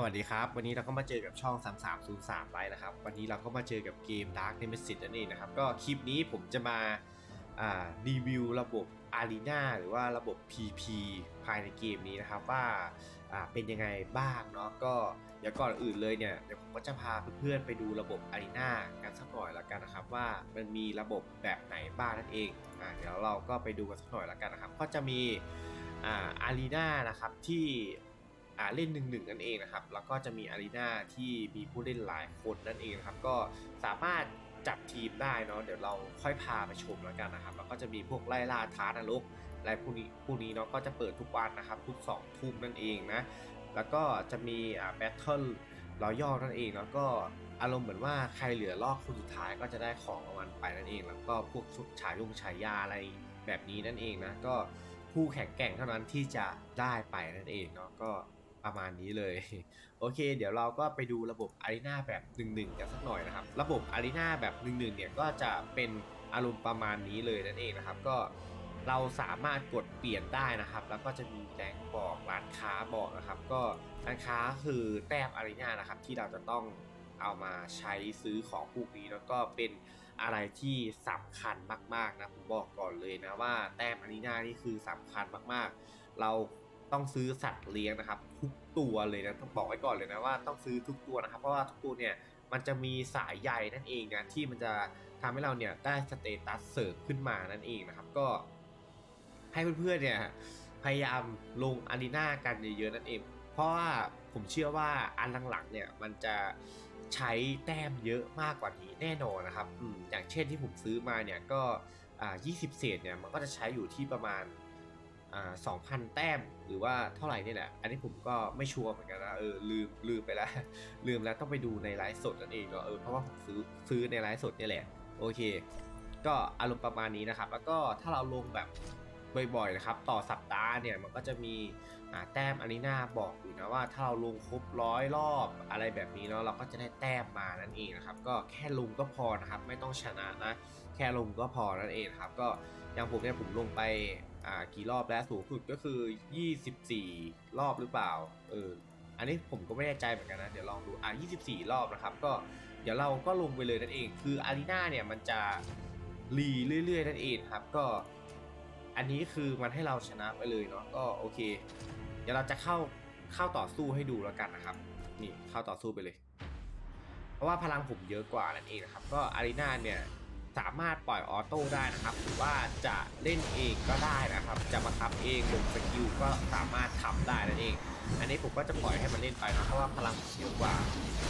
สวัสดีครับ วันนี้เราก็มาเจอกับช่อง 3303ไลน์นะครับ วันนี้เราก็มาเจอกับเกม Dark Nemesis นั่นเองนะครับ ก็คลิปนี้ผมจะมาอ่ารีวิวระบบ Arena หรือว่าระบบ PP ภายในเกมนี้นะครับว่าอ่าเป็นยังไงบ้างเนาะก็เดี๋ยวก่อนอื่นเลยเนี่ยเดี๋ยวผมก็จะพาเพื่อนๆไปดูระบบ Arena กันสักหน่อยละกันนะครับ ว่ามันมีระบบแบบไหนบ้างนั่นเองอ่าเดี๋ยวเราก็ไปดูกันสักหน่อยละกันนะครับ ก็จะมีอ่า Arena นะครับที่ เล่นหนึ่งหนึ่งนั่นเองนะครับ แล้วก็จะมีอารีนาที่มีผู้เล่นหลายคนนั่นเองนะครับ ก็สามารถจับทีมได้เนาะเดี๋ยวเราค่อยพาไปชมแล้วกันนะครับ แล้วก็จะมีพวกไล่ล่าท้านรกอะไรพวกนี้พวกนี้เนาะก็จะเปิดทุกวันนะครับทุก2ทุ่มนั่นเองนะแล้วก็จะมีอ่าแบทเทิลรอยัลนั่นเองแล้วก็อารมณ์เหมือนว่าใครเหลือรอบคนสุดท้ายก็จะได้ของรางวัลไปนั่นเอง แล้วก็พวกชุดฉายงฉายาอะไรแบบนี้นั่นเองนะก็ผู้แข่งแกร่งเท่านั้นที่จะได้ไปนั่นเองเนาะก็ ประมาณนี้เลย โอเค เดี๋ยวเราก็ไปดูระบบ Arena แบบ 1 1 กันสักหน่อยนะครับ ระบบ Arena แบบ 1 1 เนี่ยก็จะเป็นอารมณ์ประมาณนี้เลยนั่นเองนะครับ ก็เราสามารถกดเปลี่ยนได้นะครับ แล้วก็จะมีแรงบอกร้านค้าบอกนะครับ ก็ร้านค้าคือแต้ม Arena นะครับที่เราจะต้องเอามาใช้ซื้อของพวกนี้แล้วก็เป็นอะไรที่สำคัญมากๆนะผมบอกก่อนเลยนะว่าแต้ม Arena นี่คือสำคัญมากๆ เรา ต้องซื้อสัตว์เลี้ยงนะครับ ทุกตัวเลยนะต้องบอกไว้ก่อนเลยนะว่าต้องซื้อทุกตัวนะครับ เพราะว่าทุกตัวเนี่ยมันจะมีสายใยนั่นเองนะที่มันจะทำให้เราเนี่ยได้สเตตัสเสริมขึ้นมานั่นเองนะครับ ก็ ให้เพื่อนๆเนี่ยพยายามลงอารีนากันเยอะๆนั่นเอง เพราะว่าผมเชื่อว่าอันหลังๆเนี่ยมันจะใช้แต้มเยอะมากกว่านี้แน่นอนนะครับออย่างเช่นที่ผมซื้อมาเนี่ยก็อ่า20 เศษเนี่ยมันก็จะใช้อยู่ที่ประมาณ อ่าสองพันแต้มหรือว่าเท่าไหร่นี่แหละ อันนี้ผมก็ไม่ชัวร์เหมือนกันนะเออลืมลืมไปแล้วลืมแล้วต้องไปดูในไลฟ์สดนั่นเองเนาะเออเพราะว่าผมซื้อซื้อในไลฟ์สดนี่แหละ โอเค ก็อารมณ์ประมาณนี้นะครับ แล้วก็ถ้าเราลงแบบ บ่อยๆนะครับต่อสัปดาห์เนี่ยมันก็จะมีแต้มอารีนาบอกอยู่นะว่าถ้าเราลงครบร้อยรอบอะไรแบบนี้เนาะเราก็จะได้แต้มมานั่นเองนะครับก็แค่ลงก็พอนะครับไม่ต้องชนะนะแค่ลงก็พอนั่นเองครับก็อย่างผมเนี่ยผมลงไปกี่รอบแล้วสูงสุดก็คือ 24 รอบหรือเปล่าเอออันนี้ผมก็ไม่แน่ใจเหมือนกันนะเดี๋ยวลองดูอ่า24 รอบนะครับก็เดี๋ยวเราก็ลงไปเลยนั่นเอง คืออารีนาเนี่ยมันจะรีเรื่อยๆนั่นเองครับก็ อันนี้คือมันให้เราชนะไปเลยเนาะก็โอเค เดี๋ยวเราจะเข้าเข้าต่อสู้ให้ดูแล้วกันนะครับ นี่เข้าต่อสู้ไปเลย เพราะว่าพลังผมเยอะกว่านั่นเองนะครับ ก็อารีนาเนี่ยสามารถปล่อยออโต้ได้นะครับหรือว่าจะเล่นเองก็ได้นะครับ จะบังคับเองลงสกิลก็สามารถทำได้นั่นเอง อันนี้ผมก็จะปล่อยให้มันเล่นไปนะเพราะว่าพลังผมเยอะกว่า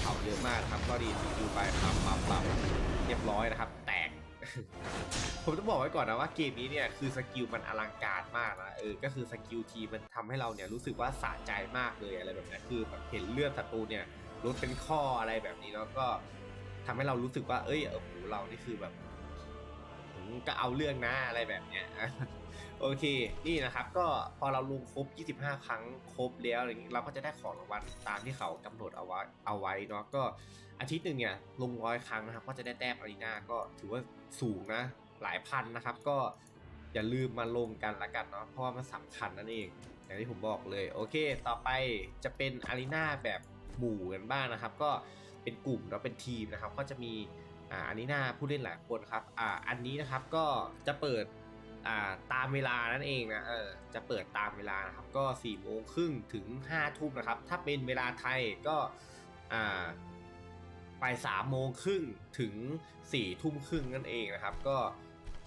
เขาเยอะมากนะครับ ก็ดีสกิลไปปั๊มปั๊มปั๊มเรียบร้อยนะครับ แตก ผมต้องบอกไว้ก่อนนะว่าเกมนี้เนี่ยคือสกิลมันอลังการมากนะเออก็คือสกิลทีมันทำให้เราเนี่ยรู้สึกว่าสะใจมากเลยอะไรแบบนี้คือแบบเห็นเลือดศัตรูเนี่ยลดเป็นข้ออะไรแบบนี้แล้วก็ทำให้เรารู้สึกว่า เอ้ยเออโหเรานี่คือแบบอืมก็เอาเรื่องนะอะไรแบบเนี้ยโอเค นี่นะครับ ก็พอเราลงครบ 25 ครั้งครบแล้วอะไรนี้เราก็จะได้ของรางวัลตามที่เขากำหนดเอาไว้เอาไว้เนาะก็อาทิตย์หนึ่งเนี่ยลงร้อยครั้งนะครับ ก็จะได้แต้มอารีนาก็ถือว่าสูงนะ หลายพันนะครับ ก็อย่าลืมมาลงกันละกันเนาะเพราะว่ามันสำคัญนั่นเอง อย่างที่ผมบอกเลย โอเค ต่อไปจะเป็นอารีนาแบบหมู่กันบ้างนะครับ ก็เป็นกลุ่มแล้วเป็นทีมนะครับ ก็จะมีอ่าอารีนาผู้เล่นหลายคนครับอ่าอันนี้นะครับก็จะเปิดอ่าตามเวลานั่นเองนะเออจะเปิดตามเวลานะครับก็4ี่โมงครึ่งถึง5้าทุ่มนะครับ ถ้าเป็นเวลาไทยก็อ่า ไปสามโมงครึ่งถึง4ี่ทุ่มครึ่งนั่นเองนะครับ ก็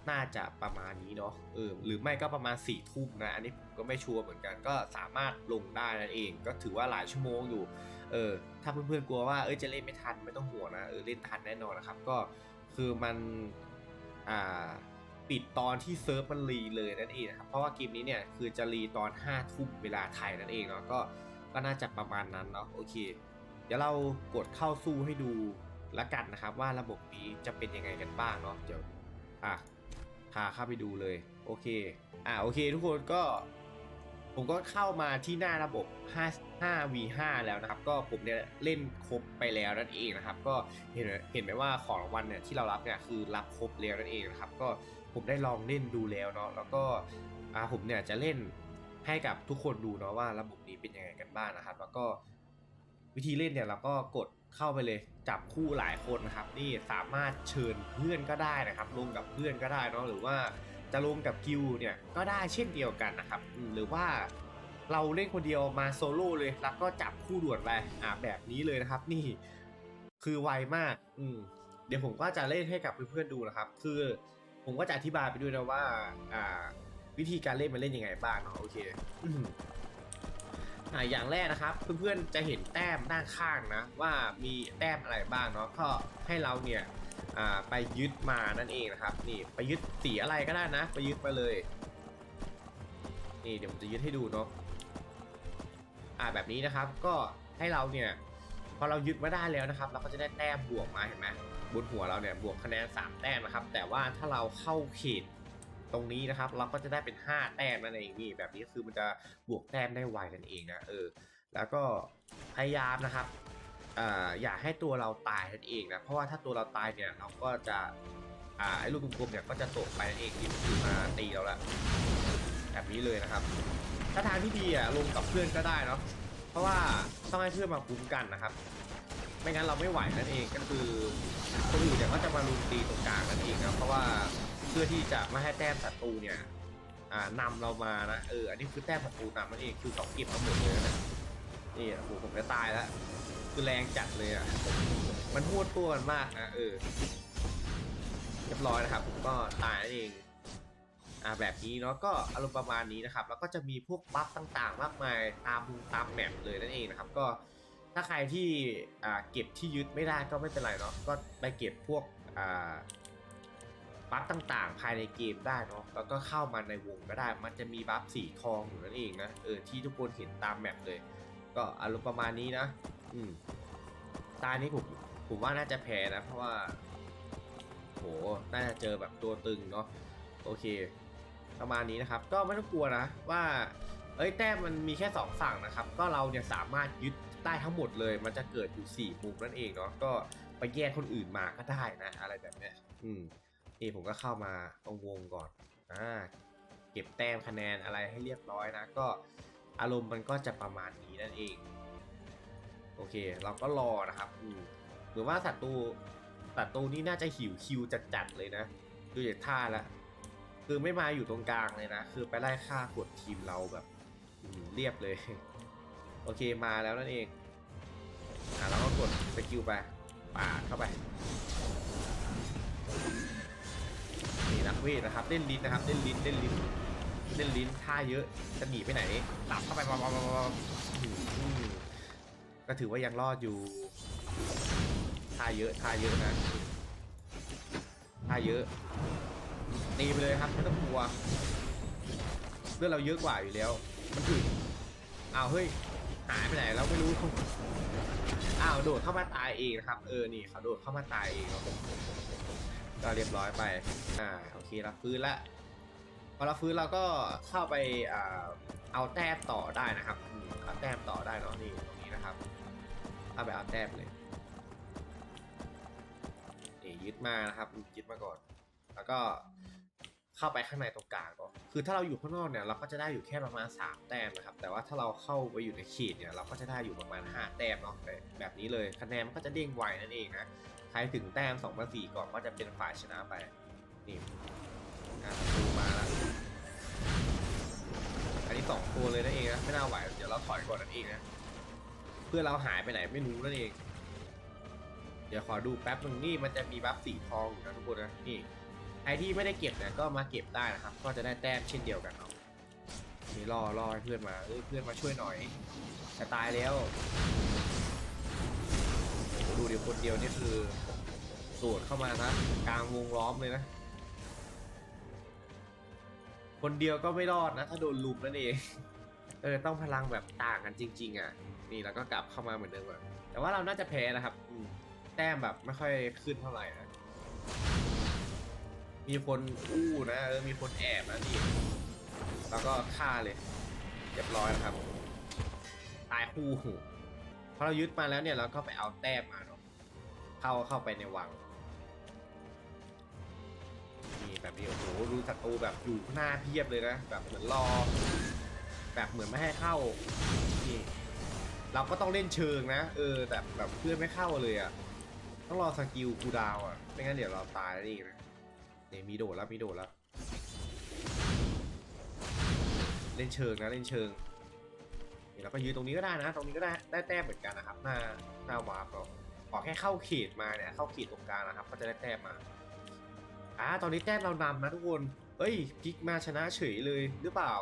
น่าจะประมาณนี้เนาะเออหรือไม่ก็ประมาณ4ี่ทุ่มนะอันนี้ผมก็ไม่ชัวร์เหมือนกันก็สามารถลงได้นั่นเอง ก็ถือว่าหลายชั่วโมงอยู่เออถ้าเพื่อนๆกลัวว่าเอ้ยจะเล่นไม่ทันไม่ต้องห่วงนะเออเล่นทันแน่นอนนะครับ ก็คือมันอ่าปิดตอนที่เซิร์ฟมันรีเลยนั่นเองนะครับเพราะว่าเกมนี้เนี่ยคือจะรีตอน5้าทุ่มเวลาไทยนั่นเองเนาะก็ก็น่าจะประมาณนั้นเนาะโอเค ดี๋ยวเรากดเข้าสู้ให้ดูละกันนะครับว่าระบบนี้จะเป็นยังไงกันบ้างเนาะเดี๋ยวอะพาเข้าไปดูเลยโอเคอะโอเค ทุกคนก็ผมก็เข้ามาที่หน้าระบบ 5 5 v 5แล้วนะครับ ก็ผมเนี่ยเล่นครบไปแล้วนั่นเองนะครับ ก็เห็นเห็นไหมว่าของรางวัลเนี่ยที่เรารับเนี่ยคือรับครบแล้วนั่นเองนะครับ ก็ผมได้ลองเล่นดูแล้วเนาะ แล้วก็อ่าผมเนี่ยจะเล่นให้กับทุกคนดูเนาะว่าระบบนี้เป็นยังไงกันบ้างนะครับ แล้วก็ วิธีเล่นเนี่ยเราก็กดเข้าไปเลยจับคู่หลายคนนะครับนี่สามารถเชิญเพื่อนก็ได้นะครับ ลงกับเพื่อนก็ได้เนาะหรือว่าจะลงกับกิลด์เนี่ยก็ได้เช่นเดียวกันนะครับหรือว่าเราเล่นคนเดียวมาโซโล่เลยแล้วก็จับคู่ด่วนไปอ่าแบบนี้เลยนะครับ นี่คือไวมากอืมเดี๋ยวผมก็จะเล่นให้กับเพื่อนๆดูนะครับ คือผมก็จะอธิบายไปด้วยนะว่าอ่าวิธีการเล่นมันเล่นยังไงบ้างเนาะโอเค อ่าอย่างแรกนะครับ เพื่อนๆจะเห็นแต้มด้านข้างนะ ว่ามีแต้มอะไรบ้างเนาะก็ให้เราเนี่ยอ่าไปยึดมานั่นเองนะครับ นี่ไปยึดสีอะไรก็ได้นะ ไปยึดมาเลย นี่เดี๋ยวผมจะยึดให้ดูเนาะอ่าแบบนี้นะครับก็ให้เราเนี่ยพอเรายึดมาได้แล้วนะครับ เราก็จะได้แต้มบวกมาเห็นไหมบนหัวเราเนี่ยบวกคะแนน3แต้มนะครับ แต่ว่าถ้าเราเข้าเขต ตรงนี้นะครับ เราก็จะได้เป็น 5 แต้มนั่นเองนี่แบบนี้คือมันจะบวกแต้มได้ไวนั่นเองนะเออแล้วก็พยายามนะครับอ่าอย่าให้ตัวเราตายนั่นเองนะเพราะว่าถ้าตัวเราตายเนี่ยเราก็จะไอ้ลูกกลมๆเนี่ยก็จะตกไปนั่นเองที่มาตีเราละแบบนี้เลยนะครับ ถ้าทางที่ดีอะลงกับเพื่อนก็ได้เนาะเพราะว่าต้องให้เพื่อนมาคุ้มกันนะครับไม่งั้นเราไม่ไหวนั่นเองก็คือคนอื่นเนี่ยก็จะมาลุมตีตรงกลางนั่นเองนะเพราะว่า เพื่อที่จะไม่ให้แต้มศัตรูเนี่ยอ่านำเรามานะเอออันนี้คือแต้มศัตรูนำนั่นเองคือสองเก็บมาหมดเลยนะนี่โอ้โหผมจะตายแล้วคือแรงจัดเลยอะมันพูดตัวมันมากนะเออเรียบร้อยนะครับผมก็ตายนั่นเองอ่าแบบนี้เนาะก็อารมณ์ประมาณนี้นะครับ แล้วก็จะมีพวกบัฟต่างๆ มากมายตามตามแมปเลยนั่นเองนะครับ ก็ถ้าใครที่อ่าเก็บที่ยึดไม่ได้ก็ไม่เป็นไรเนาะก็ไปเก็บพวกอ่า บัฟต่างๆ ภายในเกมได้เนาะแล้วก็เข้ามาในวงก็ได้ มันจะมีบัฟสีทองอยู่นั่นเองนะเออที่ทุกคนเห็นตามแมปเลย ก็อารมณ์ประมาณนี้นะ อืมตานี้ผมผมว่าน่าจะแพ้นะเพราะว่าโหน่าจะเจอแบบตัวตึงเนาะโอเค ประมาณนี้นะครับ ก็ไม่ต้องกลัวนะว่า เอ้ยแต้มมันมีแค่สองฝั่งนะครับ ก็เราเนี่ยสามารถยึดได้ทั้งหมดเลย มันจะเกิดอยู่สี่มุมนั่นเองเนาะก็ไปแย่งคนอื่นมาก็ได้นะ อะไรแบบเนี้ยอืม นี่ผมก็เข้ามาตรงวงก่อนอ่าเก็บแต้มคะแนนอะไรให้เรียบร้อยนะ ก็อารมณ์มันก็จะประมาณนี้นั่นเอง โอเค เราก็รอนะครับอืมหรือนว่าศัตรูศัตรูนี่น่าจะหิวคิวจัดๆเลยนะ ดูจากท่าแล้วคือไม่มาอยู่ตรงกลางเลยนะ คือไปไล่ฆ่ากดทีมเราแบบเรียบเลย โอเคมาแล้วนั่นเองอ่าเราก็กดสกิลไปป่าเข้าไป นี่นักเวทนะครับเล่นลิ้นนะครับเล่นลิ้นเล่นลิ้นเล่นลิ้นท่าเยอะจะหนีไปไหนหลับเข้าไปบอบก็ถือว่ายังรอดอยู่ท่าเยอะท่าเยอะนะท่าเยอะตีไปเลยครับไม่ต้องกลัวเพื่อนเราเยอะกว่าอยู่แล้ว มันถึงอ้าวเฮ้ยหายไปไหนเราไม่รู้อ้าวโดดเข้ามาตายเองนะครับ เออนี่เขาโดดเข้ามาตายเอง ก็เรียบร้อยไป อ่าโอเคเราฟื้นละพอเราฟื้นเราก็เข้าไปอ่าเอาแต้มต่อได้นะครับเอาแต้มต่อได้เนาะนี่ตรงนี้นะครับเอาไปเอาแต้มเลยนี่ยึดมานะครับยึดมาก่อน แล้วก็เข้าไปข้างในตรงกลางก่อนคือถ้าเราอยู่ข้างนอกเนี่ยเราก็จะได้อยู่แค่ประมาณ 3 แต้มนะครับ แต่ว่าถ้าเราเข้าไปอยู่ในเขตเนี่ยเราก็จะได้อยู่ประมาณ 5 แต้มเนาะแต่แบบนี้เลยคะแนนมันก็จะเด้งไวนั่นเองนะ ใครถึงแต้ม2มา4ก่อนก็จะเป็นฝ่ายชนะไป นี่อะดูมาแล้วอันนี้สองตัวเลยนั่นเองนะไม่น่าไหวเดี๋ยวเราถอยก่อนนั่นเองนะเพื่อเราหายไปไหนไม่รู้นั่นเอง เดี๋ยวขอดูแป๊บหนึงนี่มันจะมีบัฟสีทองอยู่นะทุกคนนะนี่ใครที่ไม่ได้เก็บเนี่ยก็มาเก็บได้นะครับ ก็จะได้แต้มเช่นเดียวกันเนาะนี่รอรอให้เพื่อนมาเอ้ยเพื่อนมาช่วยหน่อยจะตายแล้ว ดูเดี๋ยวคนเดียวนี่คือโดดเข้ามานะกลางวงล้อมเลยนะ คนเดียวก็ไม่รอดนะ ถ้าโดนลุมนั่นเองเออต้องพลังแบบต่างกันจริง ๆ อะ นี่แล้วก็กลับเข้ามาเหมือนเดิมอะแต่ว่าเราน่าจะแพ้นะครับอืแต้มแบบไม่ค่อยขึ้นเท่าไหร่นะมีคนอู้นะเออมีคนแอบนะนี่แล้วก็ฆ่าเลยเรียบร้อยนะครับ ตายคู่ อเรายึดมาแล้วเนี่ยเราก็ไปเอาแต้มมาเนาะเข้าเข้าไปในวังนี่แบบนี้โอ้โหดูศัตรูแบบอยู่หน้าเพียบเลยนะแบบเหมือนรอ แบบเหมือนไม่ให้เข้านี่เราก็ต้องเล่นเชิงนะ เออแต่แบบเพื่อนไม่เข้าเลยอะต้องรอสกิลกูดาวอะไม่งั้นเดี๋ยวเราตายนี่นะเนี่ยมีโดดแล้วมีโดดแล้ว เล่นเชิงนะเล่นเชิง เราก็ยืนตรงนี้ก็ได้นะ ตรงนี้ก็ได้ได้แต้มเหมือนกันนะครับ หน้าหน้าวาร์ปเราขอแค่เข้าเขตมาเนี่ยเข้าเขตตรงกลางนะครับ ก็จะได้แต้มมาอ่าตอนนี้แต้มเรานำนะทุกคนเฮ้ยพิกมาชนะเฉยเลยหรือเปล่า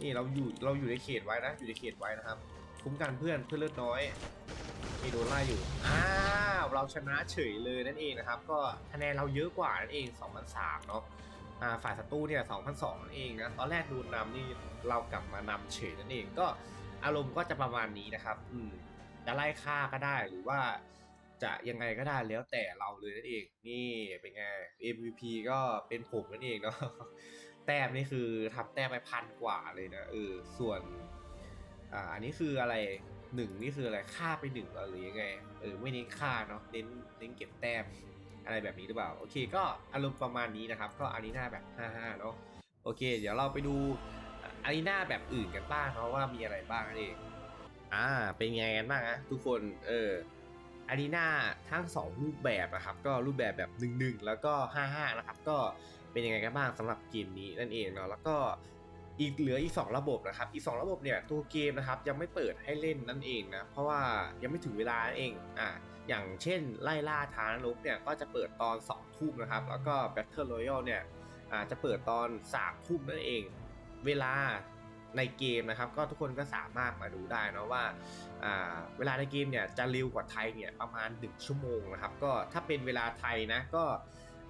นี่เราอยู่เราอยู่ในเขตไว้นะ อยู่ในเขตไว้นะครับ คุ้มกันเพื่อนเพื่อนเลือดน้อยมีโดนไล่อยู่อ้าวเราชนะเฉยเลยนั่นเองนะครับ ก็คะแนนเราเยอะกว่านั่นเอง2,003เนาะอ่า ฝ่ายศัตรูเนี่ย2,002นั่นเองนะตอนแรกดนนำนี่เรากลับมานำเฉยนั่นเอง ก็อารมณ์ก็จะประมาณนี้นะครับอืมจะไล่ฆ่าก็ได้หรือว่าจะยังไงก็ได้แล้วแต่เราเลยนั่นเอง นี่เป็นไง MVP ก็เป็นผมนั่นเองเนาะแต้มนี่คือทำแต้มไปพันกว่าเลยนะเออส่วนอ่าอันนี้คืออะไรหนึ่งนี่คืออะไรค่าไปหนึ่งหรอหรือยังไงเออไม่เน้นค่าเนาะเน้นเน้นเก็บแต้ม อะไรแบบนี้หรือเปล่า โอเค ก็อารมณ์ประมาณนี้นะครับ ก็อารีนาแบบ5-5เนาะโอเค เดี๋ยวเราไปดูอารีนาแบบอื่นกันบ้างเนาะว่ามีอะไรบ้างนั่นเองอ่าเป็นไงกันบ้างนะทุกคนเอออารีนาทั้งสองรูปแบบนะครับ ก็รูปแบบแบบ 1-1 แล้วก็ 5-5 นะครับ ก็เป็นยังไงกันบ้างสำหรับเกมนี้นั่นเองเนาะแล้วก็อีกเหลืออีก 2 ระบบนะครับ อีก 2 ระบบเนี่ยตัวเกมนะครับยังไม่เปิดให้เล่นนั่นเองนะเพราะว่ายังไม่ถึงเวลานั่นเองอะ อย่างเช่นไล่ล่าทานลบเนี่ยก็จะเปิดตอน 2 ทุ่มนะครับ แล้วก็ Battle Royale เนี่ยอาจะเปิดตอน3ทุ่มนั่นเอง เวลาในเกมนะครับก็ทุกคนก็สามารถมาดูได้นะว่าาเวลาในเกมเนี่ยจะเร็วกว่าไทยเนี่ยประมาณ 1 ชั่วโมงนะครับก็ถ้าเป็นเวลาไทยนะก็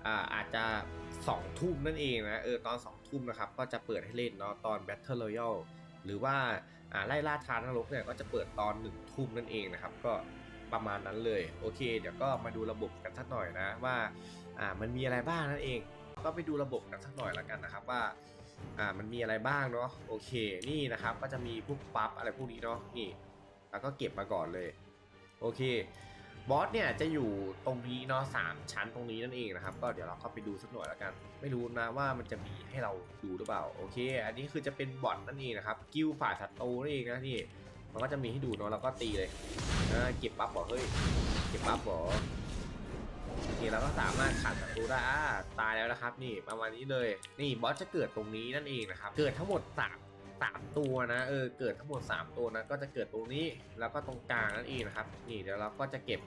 อาอาจจะ 2 ทุ่มนั่นเองนะเออตอน 2 ทุ่มนะครับก็จะเปิดให้เล่นเนาะตอน Battle Royale หรือว่าอ่าไล่ล่าทานนรกเนี่ยก็จะเปิดตอน 1 ทุ่มนั่นเองนะครับก็ ประมาณนั้นเลย โอเค เดี๋ยวก็มาดูระบบกันสักหน่อยนะว่าอ่ามันมีอะไรบ้างนั่นเอง ก็ไปดูระบบกันสักหน่อยแล้วกันนะครับว่าอ่ามันมีอะไรบ้างเนาะโอเคนี่นะครับก็จะมีพวกปั๊บอะไรพวกนี้เนาะนี่แล้วก็เก็บมาก่อนเลยโอเคบอสเนี่ยจะอยู่ตรงนี้เนาะสามชั้นตรงนี้นั่นเองนะครับ ก็เดี๋ยวเราเข้าไปดูสักหน่อยแล้วกัน ไม่รู้นะว่ามันจะมีให้เราดูหรือเปล่า โอเค อันนี้คือจะเป็นบอทนั่นเองนะครับ กิลฝ่ายศัตรูนั่นเองนะนี่ มันก็จะมีให้ดูเนาะเราก็ตีเลยเก็บปั๊บบอกเฮ้ยเก็บปั๊บบอกนี่เราก็สามารถขัดศัตรูได้อ่าตายแล้วนะครับ นี่ประมาณนี้เลย นี่บอสจะเกิดตรงนี้นั่นเองนะครับ เกิดทั้งหมดสามสามตัวนะเออเกิดทั้งหมด 3 ตัวนะก็จะเกิดตรงนี้แล้วก็ตรงกลางนั่นเองนะครับ นี่เดี๋ยวเราก็จะเก็บ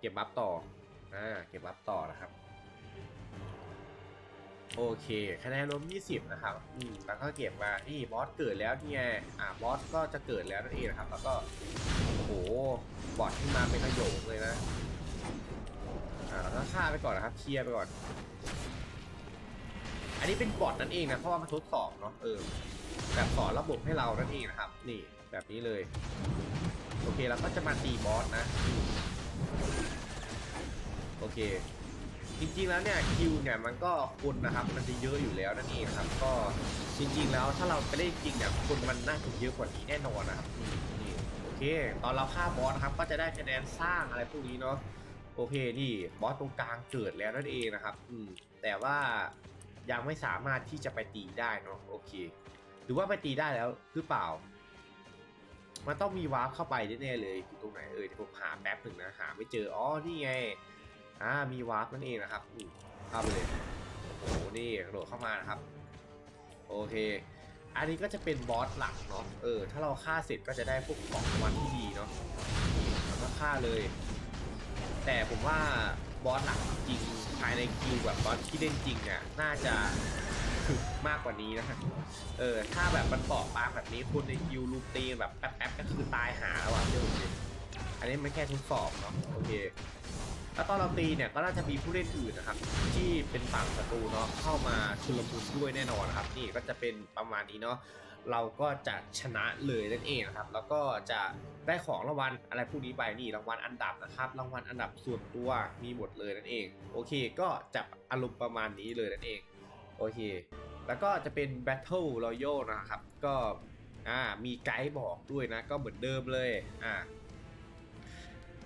เก็บบัฟต่ออ่าเก็บบัฟต่อนะครับ โอเคคะแนนรวม 20 นะครับอืมแล้วก็เก็บมานี่บอสเกิดแล้วนี่ไงอ่าบอสก็จะเกิดแล้วนั่นเองนะครับ แล้วก็โอ้โหบอสที่มาเป็นประโยคเลยนะอ่าแล้วก็ฆ่าไปก่อนนะครับเคลียร์ไปก่อน อันนี้เป็นบอทนั่นเองนะเพราะว่ามันทดสอบเนาะเออแบบสอนระบบให้เรานั่นเองนะครับ นี่แบบนี้เลย โอเคเราก็จะมาตีบอสนะอืมโอเค จริงๆแล้วเนี่ยคิวเนี่ยมันก็คนนะครับมันจะเยอะอยู่แล้วนั่นเองครับ ก็จริง ๆ แล้วถ้าเราไปเล่นจริงเนี่ยคนมันน่าจะเยอะกว่านี้แน่นอนนะครับนี่โอเค ตอนเราฆ่าบอสนะครับ ก็จะได้คะแนนสร้างอะไรพวกนี้เนาะโอเคนี่บอสตรงกลางเกิดแล้วนั่นเองนะครับ อืมแต่ว่ายังไม่สามารถที่จะไปตีได้เนาะโอเค หรือว่าไปตีได้แล้วหรือเปล่า มันต้องมีวาร์ปเข้าไปแน่ๆเลยอยู่ตรงไหนเอ่ยเดี๋ยวผมหาแป๊บหนึ่งนะหาไม่เจออ๋อนี่ไง อ่ามีวาร์ปนั่นเองนะครับเข้าไปเลยโอ้โหนี่กระโดดเข้ามานะครับโอเค อันนี้ก็จะเป็นบอสหลักเนาะเออถ้าเราฆ่าเสร็จก็จะได้พวกของรางวัลที่ดีเนาะแล้วก็ฆ่าเลย แต่ผมว่าบอสหลักจริงภายในคิวแบบบอสที่เล่นจริงเนี่ยน่าจะมากกว่านี้นะฮะเออถ้าแบบมันเปาะบางแบบนี้คุณในคิวลูตีแบบแป๊บๆก็คือตายหาแล้วอะเดี๋ยวอันนี้ไม่แค่ทดสอบเนาะโอเค แล้วตอนเราตีเนี่ยก็น่าจะมีผู้เล่นอื่นนะครับ ที่เป็นฝั่งศัตรูเนาะเข้ามาชุลมุนด้วยแน่นอนนะครับ นี่ก็จะเป็นประมาณนี้เนาะเราก็จะชนะเลยนั่นเองนะครับ แล้วก็จะได้ของรางวัลอะไรพวกนี้ไปนี่รางวัลอันดับนะครับ รางวัลอันดับส่วนตัวมีหมดเลยนั่นเอง โอเค ก็จะอารมณ์ประมาณนี้เลยนั่นเอง โอเค แล้วก็จะเป็น Battle Royale นะครับ ก็อ่ามีไกด์บอกด้วยนะ ก็เหมือนเดิมเลยอ่า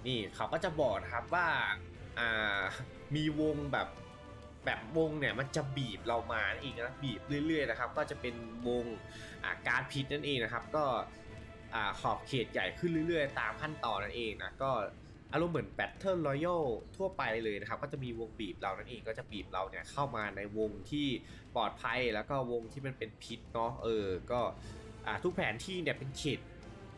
นี่เขาก็จะบอกนะครับว่าอ่ามีวงแบบแบบวงเนี่ยมันจะบีบเรามานั่นเองนะบีบเรื่อยๆนะครับ ก็จะเป็นวงอ่าการพิษนั่นเองนะครับ ก็อ่าขอบเขตใหญ่ขึ้นเรื่อยๆ ตามขั้นตอนนั่นเองนะก็อารมณ์เหมือน Battle Royale ทั่วไปเลยนะครับ ก็จะมีวงบีบเรานั่นเองก็จะบีบเราเนี่ยเข้ามาในวงที่ปลอดภัยแล้วก็วงที่มันเป็นพิษเนาะเออก็อ่าทุกแผนที่เนี่ยเป็นเขต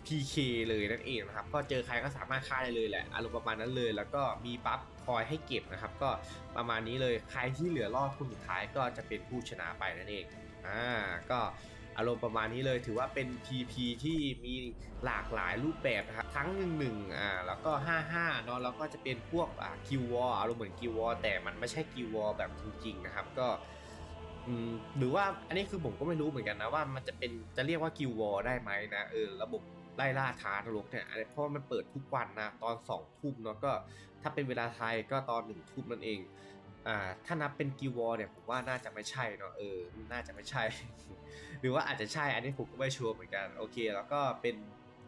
PK เลยนั่นเองนะครับก็เจอใครก็สามารถฆ่าได้เลยแหละอารมณ์ประมาณนั้นเลย แล้วก็มีบัฟคอยให้เก็บนะครับ ก็ประมาณนี้เลยใครที่เหลือรอดคนสุดท้ายก็จะเป็นผู้ชนะไปนั่นเองอ่าก็อารมณ์ประมาณนี้เลยถือว่าเป็น PP ที่มีหลากหลายรูปแบบนะครับทั้ง 1 1อ่าแล้วก็ 55เนาะแล้วก็จะเป็นพวกอ่ากิววอลอารมณ์เหมือนกิววอลแต่มันไม่ใช่กิววอลแบบจริงๆนะครับก็อืมหรือว่าอันนี้คือผมก็ไม่รู้เหมือนกันนะว่ามันจะเป็นจะเรียกว่ากิววอลได้ไหมนะเออระบบ ไล่ล่าท้านรกเนี่ยเพราะว่ามันเปิดทุกวันนะตอนสองทุ่มเนาะก็ถ้าเป็นเวลาไทยก็ตอนหนึ่งทุ่มนั่นเองอ่าถ้านับเป็นกิววอเนี่ยผมว่าน่าจะไม่ใช่เนาะเออน่าจะไม่ใช่ หรือว่าอาจจะใช่อันนี้ผมก็ไม่ชัวร์เหมือนกันโอเค แล้วก็เป็น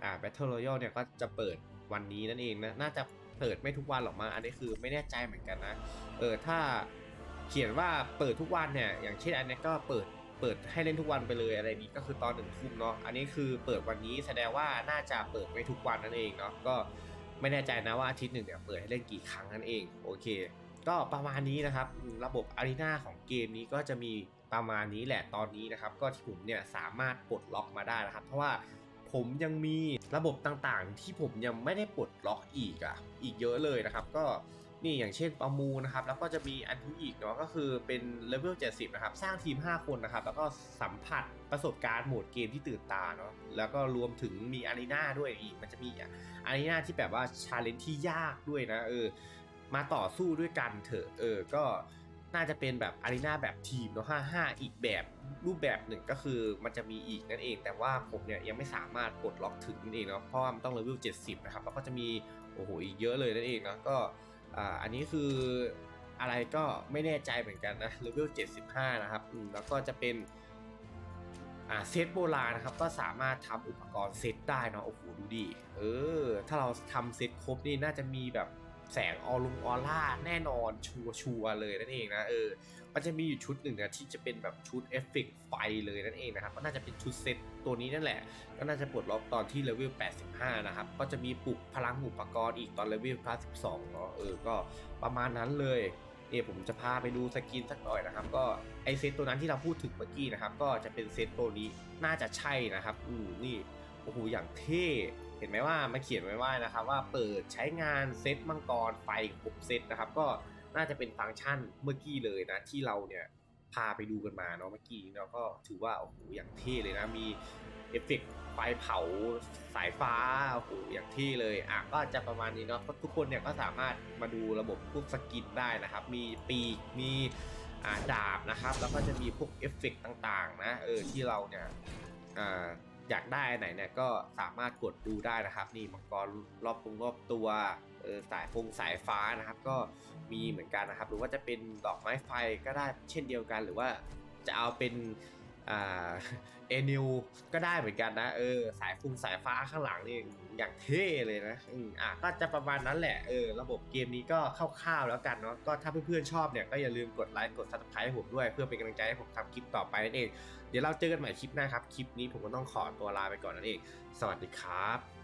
อ่า Battle Royale เนี่ยก็จะเปิดวันนี้นั่นเองนะน่าจะเปิดไม่ทุกวันหรอกมั้งอันนี้คือไม่แน่ใจเหมือนกันนะเออถ้าเขียนว่าเปิดทุกวันเนี่ยอย่างเช่นอันนี้ก็เปิด เปิดให้เล่นทุกวันไปเลยอะไรนี้ก็คือตอนหนึ่งทุ่มเนาะอันนี้คือเปิดวันนี้แสดงว่าน่าจะเปิดไว้ทุกวันนั่นเองเนาะก็ไม่แน่ใจนะว่าอาทิตย์หนึ่งเนี่ยเปิดให้เล่นกี่ครั้งนั่นเองโอเค ก็ประมาณนี้นะครับระบบอารีนาของเกมนี้ก็จะมีประมาณนี้แหละตอนนี้นะครับ ก็ที่ผมเนี่ยสามารถปลดล็อกมาได้นะครับ เพราะว่าผมยังมีระบบต่างๆ ที่ผมยังไม่ได้ปลดล็อกอีกอะอีกเยอะเลยนะครับ ก็ นี่อย่างเช่นประมูลนะครับ แล้วก็จะมีอันที่อีกเนาะก็คือเป็นเลเวล70 นะครับ สร้างทีม 5 คนนะครับ แล้วก็สัมผัสประสบการณ์โหมดเกมที่ตื่นตาเนาะแล้วก็รวมถึงมีอารีนาด้วยอีก มันจะมีอารีนาที่แบบว่าชาเลนจ์ที่ยากด้วยนะเออมาต่อสู้ด้วยกันเถอะเออก็น่าจะเป็นแบบอารีนาแบบทีมเนาะ55อีกแบบรูปแบบหนึ่งก็คือมันจะมีอีกนั่นเอง แต่ว่าผมเนี่ยยังไม่สามารถปลดล็อกถึงนั่นเองเนาะเพราะว่ามันต้องเลเวล70 นะครับแล้วก็จะมีโอ้โหอีกเยอะเลยนั่นเองเนาะก็ อ่าอันนี้คืออะไรก็ไม่แน่ใจเหมือนกันนะเลเวล75 นะครับอืมแล้วก็จะเป็นอ่าเซตโบราณนะครับก็สามารถทำอุปกรณ์เซตได้เนาะโอ้โหดูดิเออ ถ้าเราทำเซตครบนี่น่าจะมีแบบ แสงออลุงออร่าแน่นอนชัวชัวเลยนั่นเองนะเออมันจะมีอยู่ชุดหนึ่งนะที่จะเป็นแบบชุดเอฟเฟกต์ไฟเลยนั่นเองนะครับก็น่าจะเป็นชุดเซตตัวนี้นั่นแหละ ก็น่าจะปลดล็อกตอนที่เลเวล 85 นะครับ ก็จะมีปลุกพลังอุปกรณ์อีกตอนเลเวล92เนาะเออก็ประมาณนั้นเลยเนี่ยผมจะพาไปดูสกินสักหน่อยนะครับ ก็ไอเซตตัวนั้นที่เราพูดถึงเมื่อกี้นะครับ ก็จะเป็นเซตตัวนี้น่าจะใช่นะครับ อืมนี่โอ้โหอย่างเท่ เห็นไหมว่ามาเขียนไว้ว่านะครับว่าเปิดใช้งานเซตมังกรไฟ6เซตนะครับ ก็น่าจะเป็นฟังก์ชันเมื่อกี้เลยนะที่เราเนี่ยพาไปดูกันมาเนาะเมื่อกี้เนาก็ถือว่าโอ้โหอย่างเท่เลยนะมีเอฟเฟกต์ไฟเผาสายฟ้าโอ้โหอย่างเท่เลยอะก็จะประมาณนี้เนาะทุกคนเนี่ยก็สามารถมาดูระบบพวกสกินได้นะครับ มีปีกมีดาบนะครับ แล้วก็จะมีพวกเอฟเฟกต์ต่างๆนะเออที่เราเนี่ยอ่า อยากได้ไหนเนี่ยก็สามารถกดดูได้นะครับ นี่มังกรรอบตรงรอบตัวสายฟงสายฟ้านะครับก็มีเหมือนกันนะครับ หรือว่าจะเป็นดอกไม้ไฟก็ได้เช่นเดียวกัน หรือว่าจะเอาเป็นเอนิวก็ได้เหมือนกันนะเออสายฟงสายฟ้าข้างหลังนี่ อย่างเท่เลยนะอืมอะก็จะประมาณนั้นแหละเออระบบเกมนี้ก็คร่าวๆแล้วกันเนาะก็ถ้าเพื่อนๆชอบเนี่ยก็อย่าลืมกดไลค์กด subscribe ให้ผมด้วยเพื่อเป็นกำลังใจให้ผมทำคลิปต่อไปนั่นเองเดี๋ยวเราเจอกันใหม่คลิปหน้าครับคลิปนี้ผมก็ต้องขอตัวลาไปก่อนนั่นเอง สวัสดีครับ